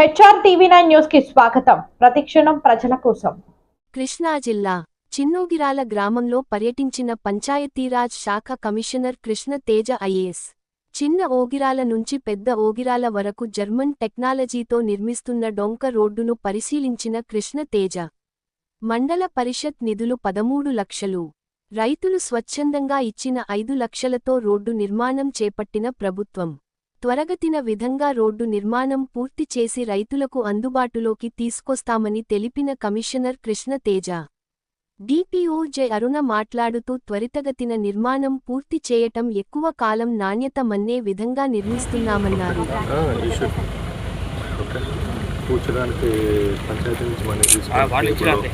HR TV nine న్యూస్కి స్వాగతం. ప్రతిక్షణం ప్రజల కోసం. కృష్ణా జిల్లా చిన్నోగిరాల గ్రామంలో పర్యటించిన పంచాయతీరాజ్ శాఖ కమిషనర్ కృష్ణ తేజ ఐఏఎస్. చిన్న ఓగిరాల నుంచి పెద్ద ఓగిరాల వరకు జర్మన్ టెక్నాలజీతో నిర్మిస్తున్న డొంక రోడ్డును పరిశీలించిన కృష్ణ తేజ. మండల పరిషత్ నిధులు పదమూడు లక్షలు. రైతులు స్వచ్ఛందంగా ఇచ్చిన ఐదు లక్షలతో రోడ్డు నిర్మాణం చేపట్టిన ప్రభుత్వం. త్వరగతిన విధంగా రోడ్డు నిర్మాణం పూర్తి చేసి రైతులకు అందుబాటులోకి తీసుకొస్తామని తెలిపిన commissioner Krishna Teja. DPO J Aruna మాట్లాడుతూ త్వరితగతిన నిర్మాణం పూర్తి చేయటం ఎక్కువ కాలం నాణ్యత మన్నే విధంగా నిర్మిస్తున్నామన్నారు. కూర్చోడానికి పంచాయతీ నుంచి.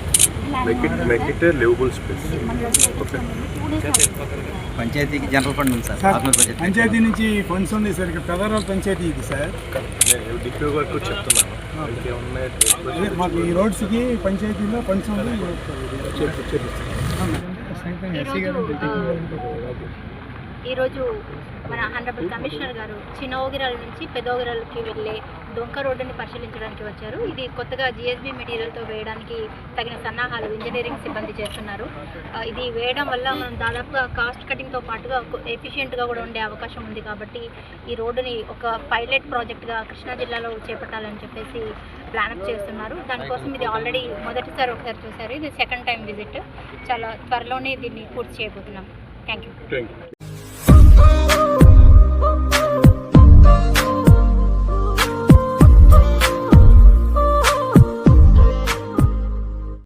Make it make it a livable space okay పంచాయతీకి జనరల్ ఫండ్ ఉంది సార్. పంచాయతీ నుంచి ఫండ్స్ ఉంది సార్. ఇక్కడ పెదరాల పంచాయతీ ఇది సార్ నేను డిప్యూ వరకు చెప్తున్నాను. మాకు ఈ రోడ్స్కి పంచాయతీలో ఫండ్స్ ఉంది. ఈరోజు మన హండ్రబుల్ కమిషనర్ గారు చిన్న ఓగిరాల నుంచి పెద్ద ఓగిరాలకి వెళ్ళే డొంక రోడ్డుని పరిశీలించడానికి వచ్చారు. ఇది కొత్తగా జిఎస్బి మెటీరియల్తో వేయడానికి తగిన సన్నాహాలు ఇంజనీరింగ్ సిబ్బంది చేస్తున్నారు. ఇది వేయడం వల్ల మనం దాదాపుగా కాస్ట్ కటింగ్తో పాటుగా ఎఫిషియెంట్గా కూడా ఉండే అవకాశం ఉంది కాబట్టి ఈ రోడ్డుని ఒక పైలట్ ప్రాజెక్ట్గా కృష్ణా జిల్లాలో చేపట్టాలని చెప్పేసి ప్లానప్ చేస్తున్నారు. దానికోసం ఇది ఆల్రెడీ మొదటిసారి ఒకసారి చూశారు. ఇది సెకండ్ టైం విజిట్ చాలా త్వరలోనే దీన్ని పూర్తి చేయబోతున్నాం. Thank you